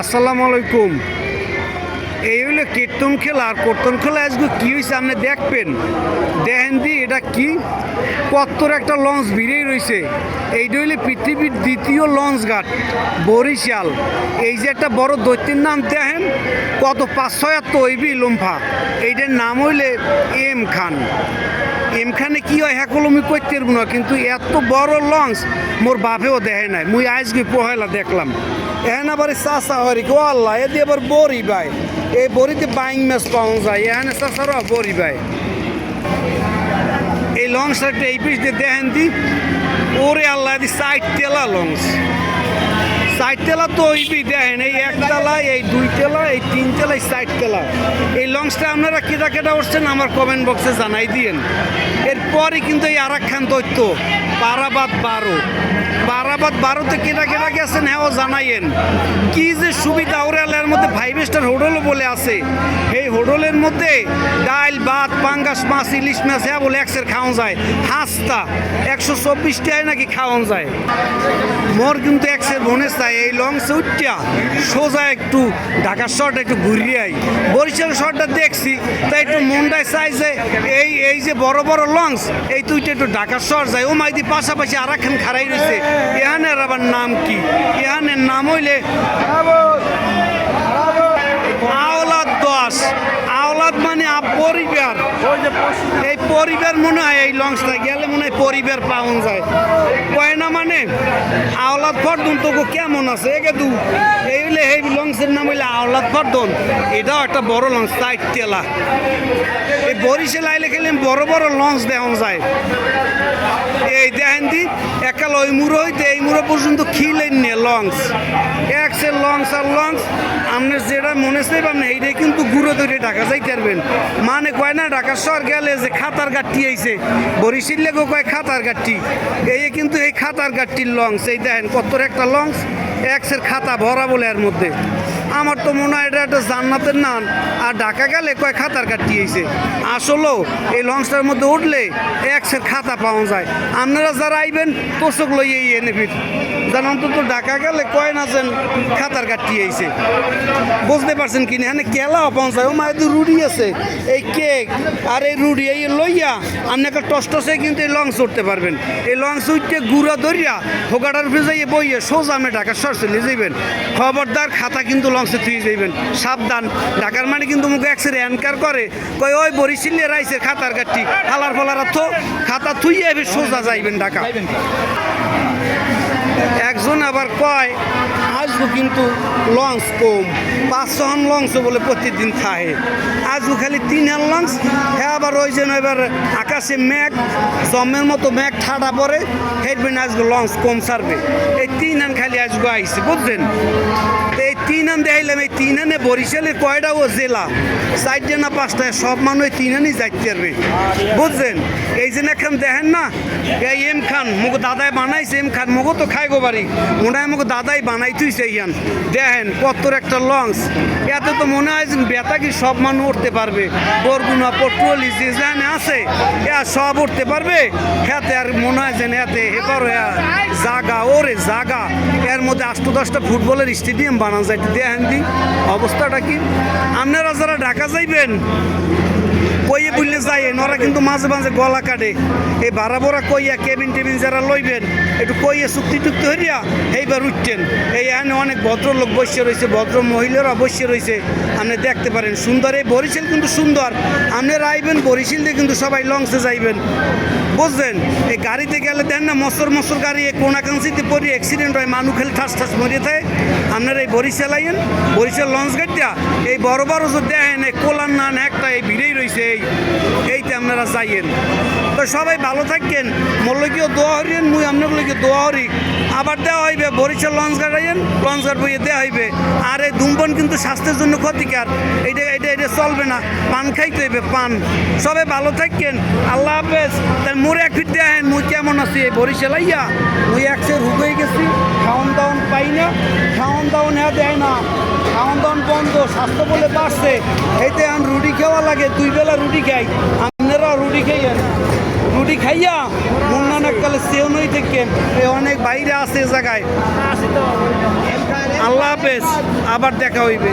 আসসালামু আলাইকুম। এই হলো কীর্তন খেলা আর কীর্তন খেলা আজকে কী হয়েছে আপনি দেখবেন? দেখেন দি, এটা কি? কত্তর একটা লঞ্চ ভিড়েই রয়েছে এইটা হইলে পৃথিবীর দ্বিতীয় লঞ্চ ঘাট, বরিশাল। এই যে একটা বড় দৈত্যের নাম দেখেন, কত পাঁচ ছয় তৈবি লম্ফা। এইটার নাম হইলে এম খান। এমখানে কি হয় হ্যাকলমি করতে পারব না, কিন্তু এত বড় লঞ্চ মোর বাপেও দেখে নাই। মুই আজকে পহেলা দেখলাম। এখানে আবার চাষা হরি ও আল্লাহ এদি আবার বড়ি ভাই এই বড়িতে বাইং মাছ পাওয়া যায় এখানে চাষারও বড়ি ভাই এই লঞ্চটা এই পিস দিয়ে দেখেন দি। ওরে আল্লাহ দি সাইড তেলা লঞ্চ। সাইড তেলা তো ওইবি দেখেন, এই এক তেলা এই দুই তেলা এই তিন তেলা এই সাইড তেলা এই লঞ্চটা আপনারা কেটা কেটা উঠছেন আমার কমেন্ট বক্সে জানাই দিয়েন। এরপরে কিন্তু এই আরাক খান দৈত্য বারাবাদ বারো। বারাবাদ বারোতে কেটা কেটা গেছেন হ্যাঁ জানাইয়েন। কি যে সুবিধা ওরালের মধ্যে ফাইভ স্টার হোটেলও বলে আছে। এই হোটেলের মধ্যে ডাল ভাত, পাঙ্গাস, মাছ, ইলিশ মাছ হ্যাঁ বলে একসের খাওয়া যায়। হাঁসটা একশো চব্বিশ টাকায় নাকি খাওয়ান যায়। মোর কিন্তু একসের বনে চাই এই লং উঠিয়া সোজা একটু ঢাকার শর্ট একটু ঘুরিয়ে আই। বরিশাল শর্টটা দেখছি, তাই একটু মুন্ডায় চাই যে এই এই যে বড় বড় লঞ্চ এই তুইটা একটু ঢাকার শর্ট যায়। ও মাইদি পাশাপাশি আর একখান খারাই রয়েছে এহানের আবার নাম কি? এহানের নাম হইলে আপ পরিবার এই পরিবার মনে হয় এই লঞ্চটা গেলে মনে হয় পরিবার পাওয়া যায়। কয় না মানে? আওলাদ ফর্দন তো কেমন আছে? একে দু। এই হইলে এই লঞ্চের নাম হইলে আওলাদ ফর্দন। এটাও একটা বড় লঞ্চ তাই তেলা এই বরিশাল আইলে খেলে বড় বড় লঞ্চ দেওয়া যায়। এই দেখেন দি একাল ওই মুড়ো হইতে, এই মুড়ো পর্যন্ত খিলেন নিয়ে, লঞ্চ। একসে লঞ্চ আর লঞ্চ, আপনার যেটা মনে চাইব আপনি এইটাই কিন্তু গুঁড়ো ধরে ঢাকা যাইতে পারবেন। মানে কয় না ঢাকা শহর গেলে যে খাতার গাঠটি আইছে বরিশিল লেগো কয় খাতার গাঠটি এই কিন্তু এই খাতার গাঠটির লঞ্চ, এই দেখেন কত একটা লঞ্চ এক্সের খাতা ভরা বলে এর মধ্যে। আমার তো মনে হয় এটা একটা জান্নাতের নান আর ঢাকা গেলে কয় খাতার কাটি আইছে আসলেও এই লঞ্চটার মধ্যে উঠলে একশের খাতা পাওয়া যায়। আপনারা যারা আইবেন, তোষক লইয়ে এনে ফির। যেন অন্তত ঢাকা গেলে কয় না যেন খাতার কাটি আইছে। বুঝতে পারছেন কিনা এখানে কেলা যায় ও মায়ের রুডি আছে। এই কেক আর এই রুডি, এই লইয়া আপনি একটা টসটসে কিন্তু এই লঞ্চ উঠতে পারবেন। এই লঞ্চ উঠতে গুড়া ধরিয়া হোগাটার ভিজাইয়ে বইয়ে সোজা ঢাকার শহর চলে যাইবেন। খবরদার খাতা কিন্তু লঞ্চে থুয়ে যাইবেন। সাবধান। ঢাকার মানে কিন্তু মুখে একসের অ্যানকার করে। কয়, ওই বরিশিলে রাইছে খাতার গাঠটি হালার ফলার থো খাতা থুইয়ে সোজা যাইবেন ঢাকা। একজন আবার কয় আজও কিন্তু লঞ্চ কম। পাঁচশো হান লঞ্চ বলে প্রতিদিন থাকে। আজও খালি তিন হান লঞ্চ। হ্যাঁ আবার ওই যেন এবার আকাশে মেঘ, জমের মতো মেঘ ঠাডা পরে হেডবেন আজকে লঞ্চ কম ছাড়বে। এই তিন হান খালি আজকে আইছে, বুঝছেন? তো এই তিন হান দেখাইলাম, এই তিন হানে কয়টা ও জেলা? চারটে না পাঁচটা সব মানুষ তিন হানই যাইতে পারবে। বুঝছেন? এই যে এখন দেখেন না, এই এম খান মুখ দাদাই বানাইছে, এম খান মুখও তো খাইগো বাড়ি। মনে হয় মুখ দাদাই বানাই তুইছে ইয়ান। দেখেন, কত্তর একটা লঞ্চ এতে তো মনে হয় বেতা কি সব মানুষ উঠতে পারবে। বরগুনা পটুয়ালি যে জানে আছে এ সব উঠতে পারবে। হ্যাতে আর মনে হয় যে এতে এবার জাগা, ওরে জাগা। এর মধ্যে আষ্ট দশটা ফুটবলের স্টেডিয়াম বানানো যায়। দেখেন দি, অবস্থাটা কি? আপনারা যারা ঢাকা যাইবেন কইয়ে বললে যায় নরা কিন্তু মাঝে মাঝে গলা কাটে। এই ভাড়া ভরা কইয়া কেবিন টেবিন যারা লইবেন, একটু কইয়ে চুক্তি টুক্তি হইয়া এইবার উঠছেন। এই এখানে অনেক ভদ্রলোক বসে রয়েছে, ভদ্র মহিলারা বসে রয়েছে। আপনি দেখতে পারেন, সুন্দর, এই বরিশাল কিন্তু সুন্দর। আপনারা আইবেন বরিশাল দিয়ে কিন্তু সবাই লঞ্চে যাইবেন। বুঝলেন? এই গাড়িতে গেলে দেন না, মসর মসর গাড়ি কোনাকাঞ্চিতে পড়ি অ্যাক্সিডেন্ট হয় মানুষ খেলে ঠাস ঠাস মরিয়ে থাকে আপনারা এই বরিশাল আইন বরিশাল লঞ্চ গাড়িটা এই বড় বড় যে দেখেন, এই কোলার নান একটা, এই ভিড়েই রয়েছে এই, এইতে আপনারা যাইয়েন। তো সবাই ভালো থাকেন মল্লকীয় দোয়া হরিয়েন, মুই আপনার লগে দোয়া হরি। আবার দেওয়া হইবে, বরিশাল লঞ্চ গাড়াইয়েন লঞ্চ গাড় বইয়ে দেওয়া হইবে। আর এই ধূমপান কিন্তু স্বাস্থ্যের জন্য ক্ষতিকার। এইটা এটা এটা চলবে না। পান খাইতে হইবে, পান। সবে ভালো থাকেন। আল্লাহ হাফেজ। তার মোরে এক ফিট দেখেন মুই কেমন আছি? এই বরিশাল আইয়া মুই একসে রুগ হয়ে গেছি। খাওয়ান দাওয়ান পাই না। খাওয়ান দাওয়ান হ্যাঁ দেয় না। খাওয়ান দাওয়ান বন্ধ। স্বাস্থ্য বলে বাড়ছে। এইতে এখন রুটি খাওয়া লাগে। দুই বেলা রুটি খাই। আপনারা রুটি খাইয়েন। রুটি খাইয়া মুন্নান কালে সেও নই থেকে অনেক বাইরে আছে এ জায়গায়। আল্লাহ হাফেজ আবার দেখা হইবে।